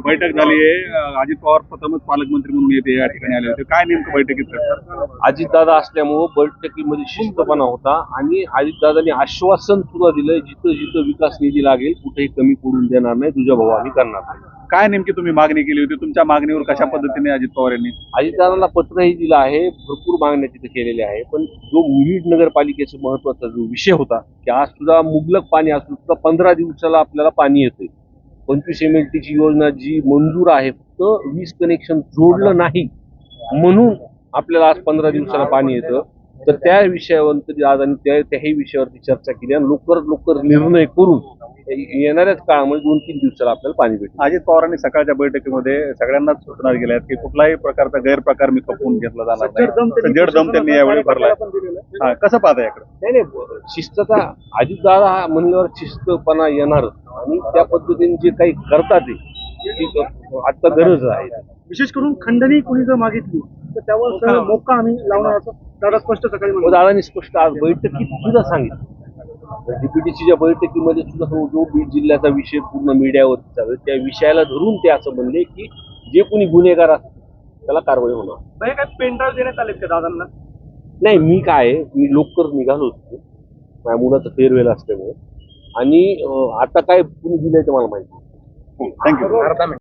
बैठक झाली आहे. अजित पवार प्रथमच पालकमंत्री म्हणून येते या ठिकाणी आले होते. काय नेमकं बैठकीत? अजितदादा असल्यामुळं बैठकीमध्ये शिस्तपणा होता आणि अजितदादांनी आश्वासन सुद्धा दिलंय जिथं जिथं विकास निधी लागेल कुठेही कमी पडून देणार नाही तुझ्या भाऊ आम्ही करणार नाही. काय नेमकी तुम्ही मागणी केली होती? तुमच्या मागणीवर कशा पद्धतीने अजित पवार यांनी अजितदादांना पत्रही दिलं आहे भरपूर मागण्या तिथे केलेल्या आहे पण जो बीड नगरपालिकेचा महत्त्वाचा जो विषय होता की आज सुद्धा मुबलक पाणी असून सुद्धा पंधरा दिवसाला आपल्याला पाणी येतंय. पंचवीस एम एल टीची योजना जी मंजूर आहे फक्त वीज कनेक्शन जोडलं नाही म्हणून आपल्याला आज पंधरा दिवसाला पाणी येतं. तर त्या विषयावर तरी आज आणि त्याही विषयावरती चर्चा केली आणि लवकरात लवकर निर्णय करून येणाऱ्याच काळामध्ये दोन तीन दिवसाला आपल्याला पाणी भेटेल. अजित पवारांनी सकाळच्या बैठकीमध्ये सगळ्यांनाच सूचना केल्या आहेत की कुठलाही प्रकारचा गैरप्रकार मी खपवून घेतला जाणार नाही. जड दम त्यांनी यावेळी भरलाय. हा कसं पाहता याकडे? नाही नाही शिस्तता अजितदादा हा म्हणल्यावर शिस्तपणा येणार आणि त्या पद्धतीने जे काही करतात ते ती आता गरज आहे. विशेष करून खंडणी कोणी जर मागितली तर त्यावर सर मोका आम्ही लावणार असं दादा स्पष्ट सकाळी म्हणाले. दादानी स्पष्ट आज बैठकीत सुद्धा सांगितलं. डीपीटीसीच्या बैठकीमध्ये सुद्धा तो जो बीड जिल्ह्याचा विषय पूर्ण मीडियावरती चालू त्या विषयाला धरून ते असं म्हणले की जे कोणी गुन्हेगार असतील त्याला कारवाई होणार. काय पेनड्राईव्ह देण्यात आलेत का दादांना? नाही मी काय आहे, मी लवकर निघालो होतो. माझ्या मुलाचं फेअरवेल असल्यामुळे. आणि आता काय कुणी दिलंय ते मला माहिती. थँक्यू